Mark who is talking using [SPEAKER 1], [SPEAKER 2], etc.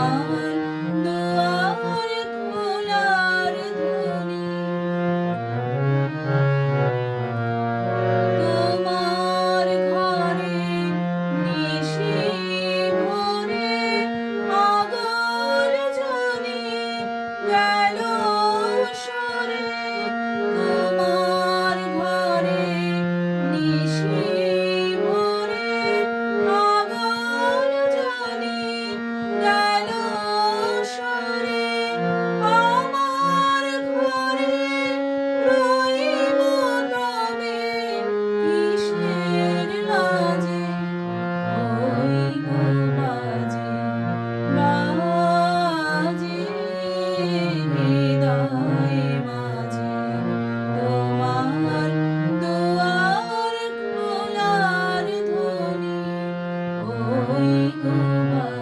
[SPEAKER 1] Amen. ওই তোমার